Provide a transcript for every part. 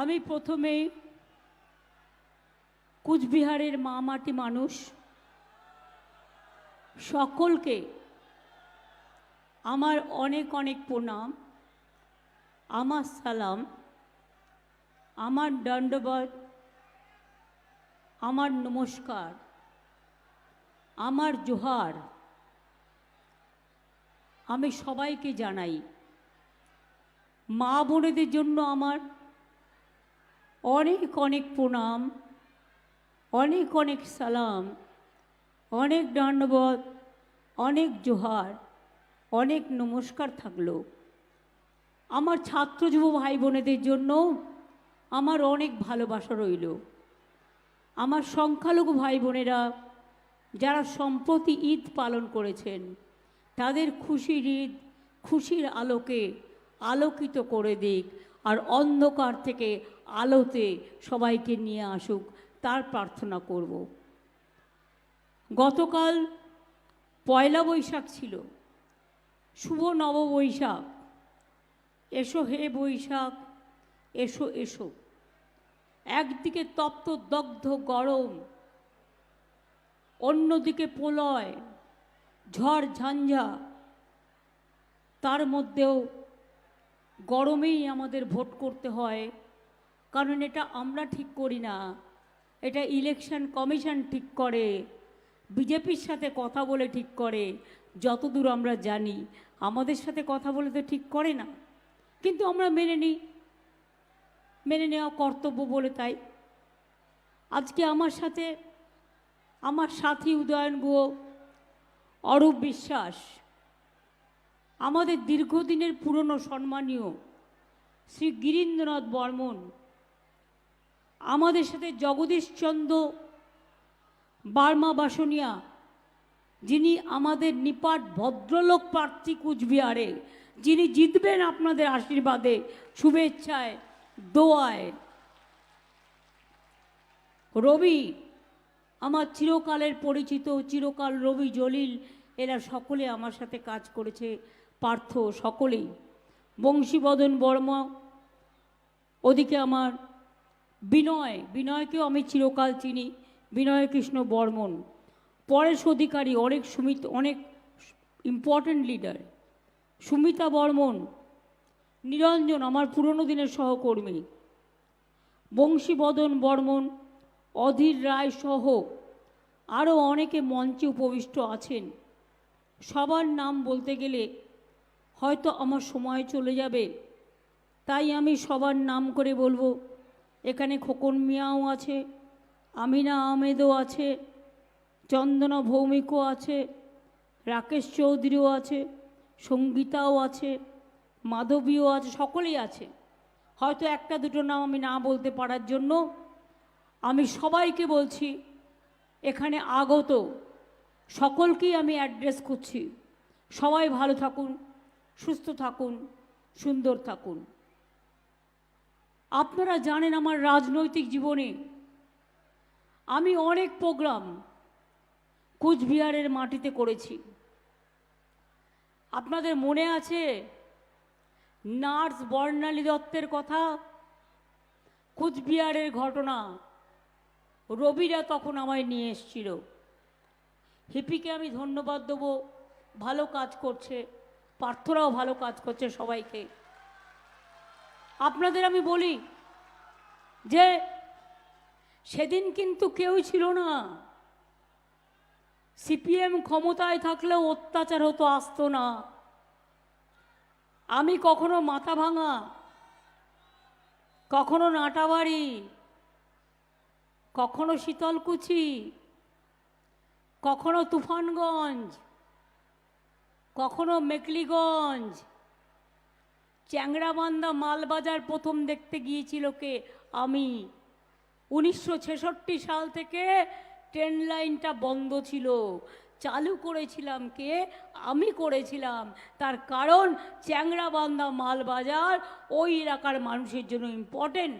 আমি প্রথমে কুচবিহারের মা মাটি মানুষ। সকলকে আমার অনেক অনেক প্রণাম, আমার সালাম, আমার দণ্ডবাদ আমার নমস্কার, আমার জোহার। আমি সবাইকে জানাই, মা বোনেদের জন্য আমার অনেক অনেক প্রণাম, অনেক অনেক সালাম, অনেক দণ্ডবোধ, অনেক জোহার, অনেক নমস্কার থাকল। আমার ছাত্র যুব ভাই বোনেদের জন্য আমার অনেক ভালোবাসা রইল। আমার সংখ্যালঘু ভাই বোনেরা যারা সম্প্রতি ঈদ পালন করেছেন, তাদের খুশির ঈদ খুশির আলোকে আলোকিত করে দিক। আর অন্ধকার থেকে আলোতে সবাইকে নিয়ে আসুক, তার প্রার্থনা করব। গতকাল পয়লা বৈশাখ ছিল। শুভ নববৈশাখ। এসো হে বৈশাখ, এসো এসো। একদিকে তপ্ত দগ্ধ গরম, অন্যদিকে প্রলয়, ঝড় ঝঞ্ঝা। তার মধ্যেও গরমেই আমাদের ভোট করতে হয়। কারণ এটা আমরা ঠিক করি না। এটা ইলেকশন কমিশন ঠিক করে। বিজেপির সাথে কথা বলে ঠিক করে। যতদূর আমরা জানি, আমাদের সাথে কথা বলে তো ঠিক করে না। কিন্তু আমরা মেনে নিই। মেনে নেওয়া কর্তব্য বলে তাই। আজকে আমার সাথে আমার সাথী উদয়ন গুহ, অরূপ বিশ্বাস আমাদের দীর্ঘদিনের পুরনো সম্মানীয় শ্রী গিরীন্দ্রনাথ বর্মন, আমাদের সাথে জগদীশচন্দ্র বার্মা বাসনিয়া, যিনি আমাদের নিপাট ভদ্রলোক প্রার্থী কুচবিহারে, যিনি জিতবেন আপনাদের আশীর্বাদে, শুভেচ্ছায়, দোয়ায়। রবি, আমার চিরকালের পরিচিত, চিরকাল রবি জলিল, এরা সকলে আমার সাথে কাজ করেছে। পার্থ সকলেই। বংশীবদন বর্মা, ওদিকে আমার বিনয়, বিনয়কেও আমি চিরকাল চিনি বিনয় কৃষ্ণ বর্মন। পরেশ অধিকারী, অনেক সুমিত, অনেক ইম্পর্ট্যান্ট লিডার সুমিতা বর্মন, নিরঞ্জন, আমার পুরনো দিনের সহকর্মী। বংশীবদন বর্মন, অধীর রায় সহ আরও অনেকে মঞ্চে উপবিষ্ট আছেন। সবার নাম বলতে গেলে হয়তো আমার সময় চলে যাবে। তাই আমি সবার নাম করে বলব, এখানে খোকন মিয়াও আছে, আমিনা আহমেদও আছে, চন্দনা ভৌমিকও আছে, রাকেশ চৌধুরীও আছে, সঙ্গীতাও আছে, মাধবীও আছে, সকলেই আছে। হয়তো একটা দুটো নাম আমি না বলতে পারার জন্য আমি সবাইকে বলছি, এখানে আগত, সকলকেই আমি অ্যাড্রেস করছি। সবাই ভালো থাকুন। সুস্থ থাকুন, সুন্দর থাকুন। আপনারা জানেন আমার রাজনৈতিক জীবনে আমি অনেক প্রোগ্রাম কুচবিহারের মাটিতে করেছি। আপনাদের মনে আছে নার্স বর্ণালী দত্তের কথা? কুচবিহারের ঘটনা রবিরা তখন আমায় নিয়ে এসছিল। হিপিকে আমি ধন্যবাদ দেবো, ভালো কাজ করছে। পার্থরাও ভালো কাজ করছে সবাইকে। আপনাদের আমি বলি যে সেদিন কিন্তু কেউই ছিল না। সিপিএম ক্ষমতায় থাকলেও অত্যাচার হতো, আসতো না। আমি কখনো মাথা ভাঙা, কখনো নাটাবাড়ি, কখনো শীতলকুচি, কখনো তুফানগঞ্জ কখনো মেকলিগঞ্জ। চ্যাংরাবান্ধা মালবাজার প্রথম দেখতে গিয়েছিল কে? আমি। উনিশশো ছেষট্টি সাল থেকে ট্রেন লাইনটা বন্ধ ছিল। চালু করেছিলাম কে? আমি করেছিলাম। তার কারণ চ্যাংরাবান্ধা মালবাজার ওই এলাকার মানুষের জন্য ইম্পর্টেন্ট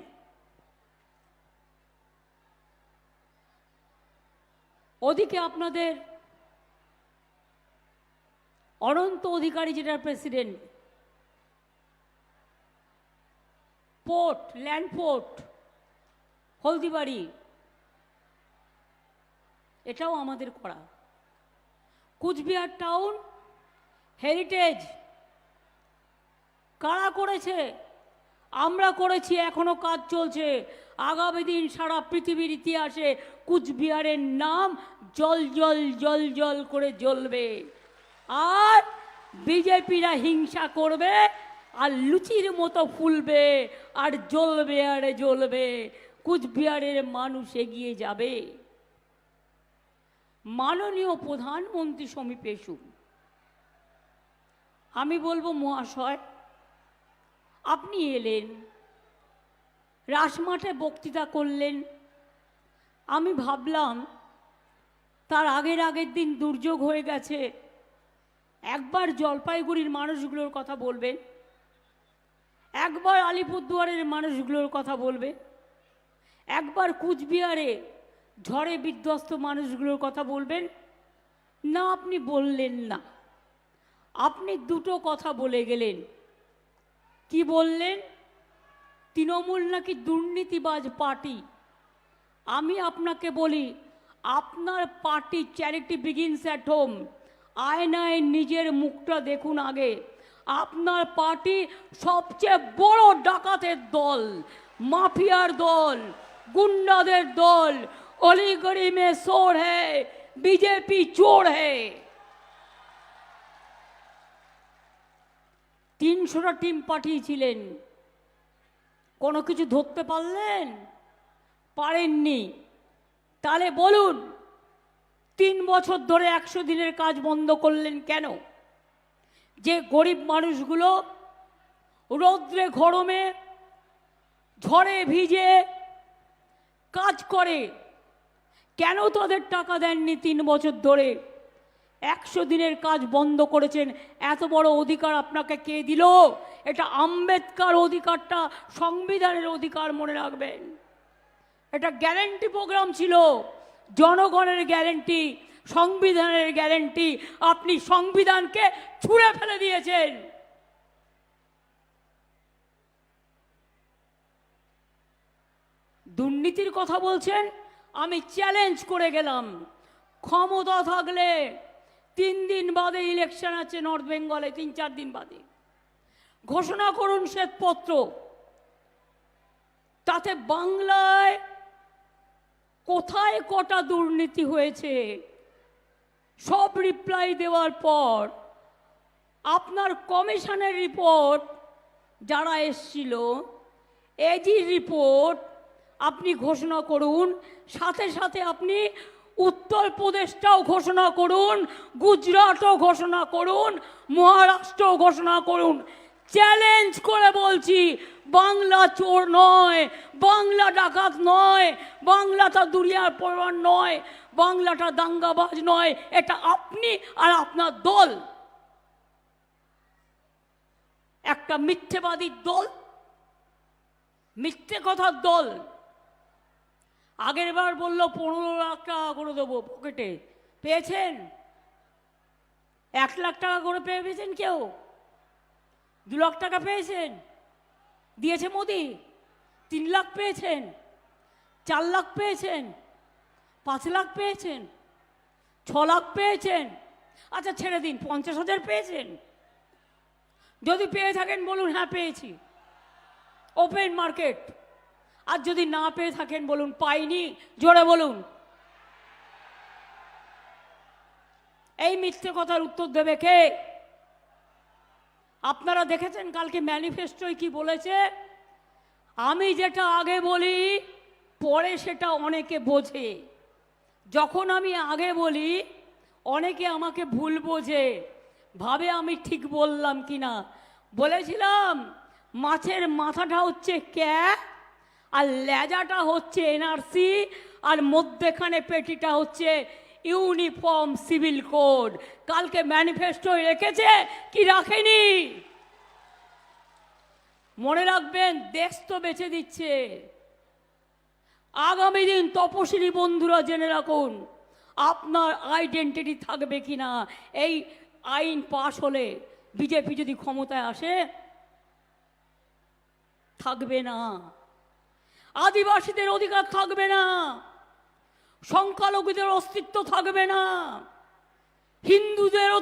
ওদিকে আপনাদের অনন্ত অধিকারী যেটার president port land port Haldibari, এটাও আমাদের করা। কুচবিহার টাউন হেরিটেজ কারা করেছে? আমরা করেছি, এখনও কাজ চলছে। আগামী দিন সারা পৃথিবীর ইতিহাসে কুচবিহারের নাম জল জল জল জল করে জ্বলবে। আর বিজেপিরা হিংসা করবে আর লুচির মতো ফুলবে আর জ্বলবে আর জ্বলবে। কুচবিহারের মানুষ এগিয়ে যাবে। মাননীয় প্রধানমন্ত্রী সমীপে এসুন আমি বলব, মহাশয়, আপনি এলেন, রাসমাঠে বক্তৃতা করলেন। আমি ভাবলাম, তার আগের আগের দিন দুর্যোগ হয়ে গেছে। একবার জলপাইগুড়ির মানুষগুলোর কথা বলবেন একবার আলিপুরদুয়ারের মানুষগুলোর কথা বলবে। একবার কুচবিহারে ঝড়ে বিধ্বস্ত মানুষগুলোর কথা বলবেন। না, আপনি বললেন না। আপনি দুটো কথা বলে গেলেন। কি বললেন? তৃণমূল নাকি দুর্নীতিবাজ পার্টি? আমি আপনাকে বলি, আপনার party charity begins at home. আয়নায় নিজের মুখটা দেখুন আগে। আপনার পার্টি সবচেয়ে বড় ডাকাতের দল, মাফিয়ার দল, গুন্ডাদের দল অলিগড়ি মে সোর বিজেপি চোর হ্যায় তিনশোটা টিম পাঠিয়েছিলেন। কোনো কিছু ধরতে পারলেন? পারেননি। তাহলে বলুন তিন বছর ধরে একশো দিনের কাজ বন্ধ করলেন কেন? যে গরিব মানুষগুলো রৌদ্রে গরমে ঝড়ে ভিজে কাজ করে, কেন তাদের টাকা দেননি তিন বছর ধরে? একশো দিনের কাজ বন্ধ করেছেন, এত বড় অধিকার আপনাকে কে দিল? এটা আম্বেদকার অধিকারটা সংবিধানের অধিকার মনে রাখবেন। এটা গ্যারেন্টি প্রোগ্রাম ছিল। জনগণের গ্যারেন্টি, সংবিধানের গ্যারেন্টি, আপনি সংবিধানকে ছুঁড়ে ফেলে দিয়েছেন। দুর্নীতির কথা বলছেন, আমি চ্যালেঞ্জ করে গেলাম। ক্ষমতা থাকলে তিন দিন বাদে ইলেকশন আছে নর্থ বেঙ্গলে তিন চার দিন বাদে। ঘোষণা করুন শ্বেতপত্র। তাতে বাংলায় কোথায় কটা দুর্নীতি হয়েছে? সব রিপ্লাই দেওয়ার পর, আপনার কমিশনের রিপোর্ট যারা এসছিল এজি রিপোর্ট আপনি ঘোষণা করুন, সাথে সাথে আপনি উত্তরপ্রদেশটাও ঘোষণা করুন, গুজরাটও ঘোষণা করুন, মহারাষ্ট্রও ঘোষণা করুন। চ্যালেঞ্জ করে বলছি, বাংলা চোর নয়, বাংলা ডাকাত নয়, বাংলাটা দুনিয়ার পরিবার নয়, বাংলাটা দাঙ্গাবাজ নয়, এটা আপনি আর আপনার দল। একটা মিথ্যেবাদীর দল, মিথ্যে কথার দল। আগের বার বলল, পনেরো লাখ টাকা করে দেবো পকেটে পেয়েছেন? এক লাখ টাকা করে পেয়ে পেয়েছেন কেউ? দু লাখ টাকা পেয়েছেন। দিয়েছে মোদি। তিন লাখ পেয়েছেন। চার লাখ পেয়েছেন। পাঁচ লাখ পেয়েছেন। ছ লাখ পেয়েছেন। আচ্ছা ছেড়ে দিন, পঞ্চাশ হাজার পেয়েছেন। যদি পেয়ে থাকেন বলুন হ্যাঁ পেয়েছি। Open market. আর যদি না পেয়ে থাকেন বলুন, পাইনি, জোরে বলুন। এই মিথ্যে কথার উত্তর দেবে কে? আপনারা দেখেছেন কালকে ম্যানিফেস্টোয় কি বলেছে? আমি যেটা আগে বলি, পরে সেটা অনেকে বোঝে। যখন আমি আগে বলি, অনেকে আমাকে ভুল বোঝে। ভাবে আমি ঠিক বললাম কি না? বলেছিলাম, মাছের মাথাটা হচ্ছে ক্যা, আর লেজাটা হচ্ছে এনআরসি, আর মধ্যেখানে পেটিটা হচ্ছে ইউনিফর্ম সিভিল কোড। কালকে ম্যানিফেস্টো রেখেছে, কি রাখেনি? মনে রাখবেন, দেশ তো বেঁচে দিচ্ছে। আগামী দিন তপশিলি বন্ধুরা জেনে রাখুন, আপনার আইডেন্টিটি থাকবে কি না? এই আইন পাশ হলে বিজেপি যদি ক্ষমতায় আসে, থাকবে না। আদিবাসীদের অধিকার থাকবে না। সংখ্যালঘুদের অস্তিত্ব থাকবে না। হিন্দুদেরও